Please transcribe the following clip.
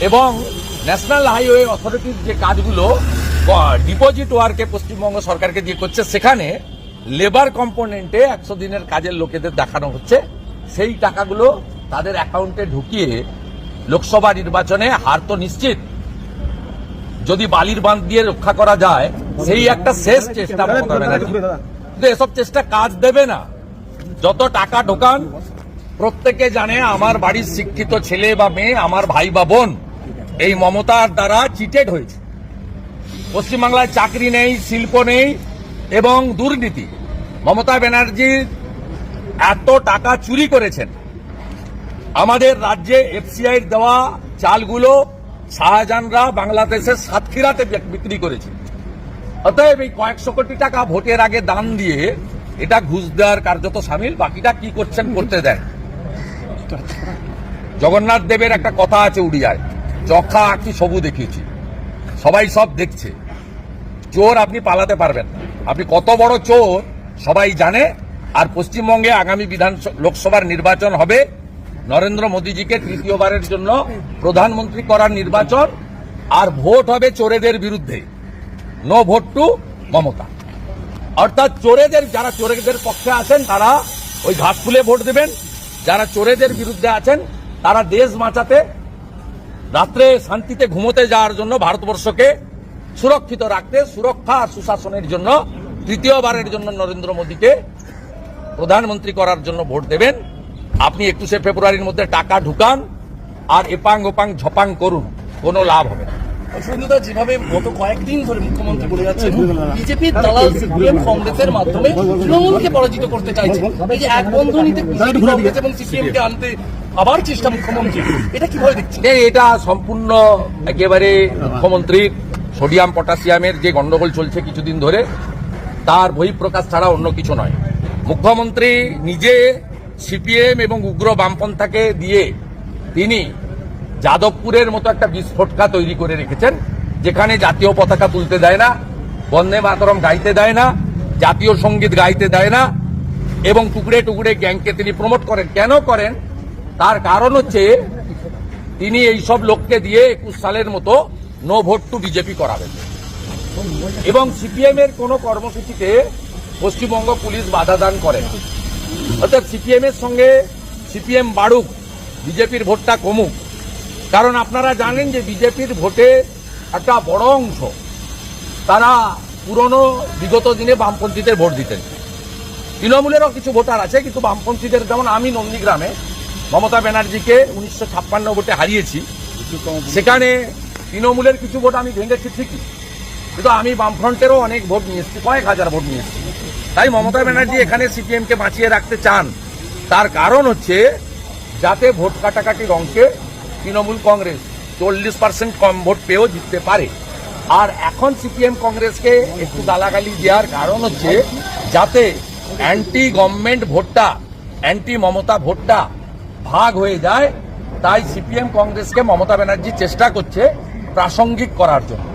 এবং national highway অথরিটির যে কাজগুলো ডিপোজিট ওয়ার্কে পশ্চিমবঙ্গ সরকারকে দিয়ে করছে সেখানে লেবার কম্পোনেন্টে একশো দিনের কাজের লোকেদের দেখানো হচ্ছে। সেই টাকাগুলো তাদের অ্যাকাউন্টে ঢুকিয়ে লোকসভা নির্বাচনে হার তো নিশ্চিত। যদি বালির বাঁধ দিয়ে রক্ষা করা যায় সেই একটা শেষ চেষ্টা মমতা ব্যানার্জি। কিন্তু এসব চেষ্টা কাজ দেবে না। যত টাকা ঢোকান প্রত্যেকে জানে আমার বাড়ির শিক্ষিত ছেলে বা মেয়ে আমার ভাই বা বোন। এই মমতার দ্বারা চিটেড হয়েছে। পশ্চিমবাংলায় চাকরি নেই, শিল্প নেই এবং দুর্নীতি। মমতা ব্যানার্জি এত টাকা চুরি করেছেন। আমাদের রাজ্যে এফসিআই দেওয়া চালগুলো শাহজাহানরা বাংলাদেশের সাতক্ষীরাতে বিক্রি করেছে। অতএব এই কয়েকশো কোটি টাকা ভোটের আগে দান দিয়ে এটা ঘুষ দেওয়ার কার্যত সামিল, বাকিটা কি করছেন করতে দেন জগন্নাথ দেবের একটা কথা আছে উড়িয়ায়। চখা আঁকি সবু দেখিয়েছি। সবাই সব দেখছে। চোর আপনি পালাতে পারবেন না। আপনি কত বড় চোর, সবাই জানে। আর পশ্চিমবঙ্গে আগামী বিধান লোকসভার নির্বাচন হবে। নরেন্দ্র মোদীজিকে তৃতীয়বারের জন্য প্রধানমন্ত্রী করার নির্বাচন। আর ভোট হবে চোরেদের বিরুদ্ধে। No vote to Mamata. অর্থাৎ চোরেদের, যারা চোরেদের পক্ষে আছেন, তারা ওই ঘাসফুলে ভোট দেবেন। যারা চোরেদের বিরুদ্ধে আছেন, তারা দেশ বাঁচাতে রাত্রে শান্তিতে ঘুমোতে যাওয়ার জন্য ভারতবর্ষকে সুরক্ষিত রাখতে সুরক্ষা আর সুশাসনের জন্য তৃতীয়বারের জন্য নরেন্দ্র মোদীকে প্রধানমন্ত্রী করার জন্য ভোট দেবেন। আপনি একুশে ফেব্রুয়ারির মধ্যে টাকা ঢুকান আর এপাং ওপাং ঝপাং করুন কোনো লাভ হবে না। যেভাবে গত কয়েকদিন ধরে মুখ্যমন্ত্রী বলে যাচ্ছেন বিজেপির দালাল সিপিএম কংগ্রেসের মাধ্যমে তৃণমূলকে পরাজিত করতে চাইছে। এই যে এক বন্ধনীতে বিজেপি কংগ্রেস এবং সিপিএম কে আনতে আবার চেষ্টা মুখ্যমন্ত্রী। এটা কীভাবে দেখছেন? এটা সম্পূর্ণ একেবারে মুখ্যমন্ত্রীর সোডিয়াম পটাশিয়ামের যে গন্ডগোল চলছে কিছুদিন ধরে, তার বহিঃপ্রকাশ ছাড়া অন্য কিছু নয়। মুখ্যমন্ত্রী নিজে সিপিএম এবং উগ্র বামপন্থাকে দিয়ে তিনি যাদবপুরের মতো একটা বিস্ফোটকা তৈরি করে রেখেছেন, যেখানে জাতীয় পতাকা তুলতে দেয় না, বন্দে মাতরম গাইতে দেয় না, জাতীয় সংগীত গাইতে দেয় না, এবং টুকরে টুকরে গ্যাংকে তিনি প্রমোট করেন। কেন করেন? তার কারণ হচ্ছে, তিনি এই সব লোককে দিয়ে একুশ সালের মতো নো ভোট টু বিজেপি করাবেন। এবং সিপিএম এর কোন কর্মসূচিতে পশ্চিমবঙ্গ পুলিশ বাধা দান করে। অর্থাৎ সিপিএম এর সঙ্গে সিপিএম বাড়ুক, বিজেপির ভোটটা কমুক। কারণ আপনারা জানেন যে বিজেপির ভোটে একটা বড় অংশ তারা পুরনো বিগত দিনে বামপন্থীদের ভোট দিতেন। তৃণমূলেরও কিছু ভোটার আছে, কিন্তু বামপন্থীদের, যেমন আমি নন্দীগ্রামে মমতা ব্যানার্জিকে উনিশশো ছাপ্পান্ন ভোটে হারিয়েছি। সেখানে তৃণমূলের কিছু ভোট আমি ভেঙেছি ঠিকই। কিন্তু আমি বামফ্রন্টেরও অনেক ভোট নিয়ে এসেছি, কয়েক হাজার ভোট নিয়ে এসেছি। তাই মমতা ব্যানার্জি এখানে সিপিএমকে বাঁচিয়ে রাখতে চান। তার কারণ হচ্ছে, যাতে ভোট কাটাকাটির অঙ্কে তৃণমূল কংগ্রেস চল্লিশ পার্সেন্ট কম ভোট পেয়েও জিততে পারে। আর এখন সিপিএম কংগ্রেসকে একটু গালাগালি দেওয়ার কারণ হচ্ছে, যাতে অ্যান্টি গভর্নমেন্ট ভোটটা অ্যান্টি মমতা ভোটটা ভাগ হয়ে যায়। তাই সিপিএম কংগ্রেসকে মমতা ব্যানার্জি চেষ্টা করছে প্রাসঙ্গিক করার জন্য।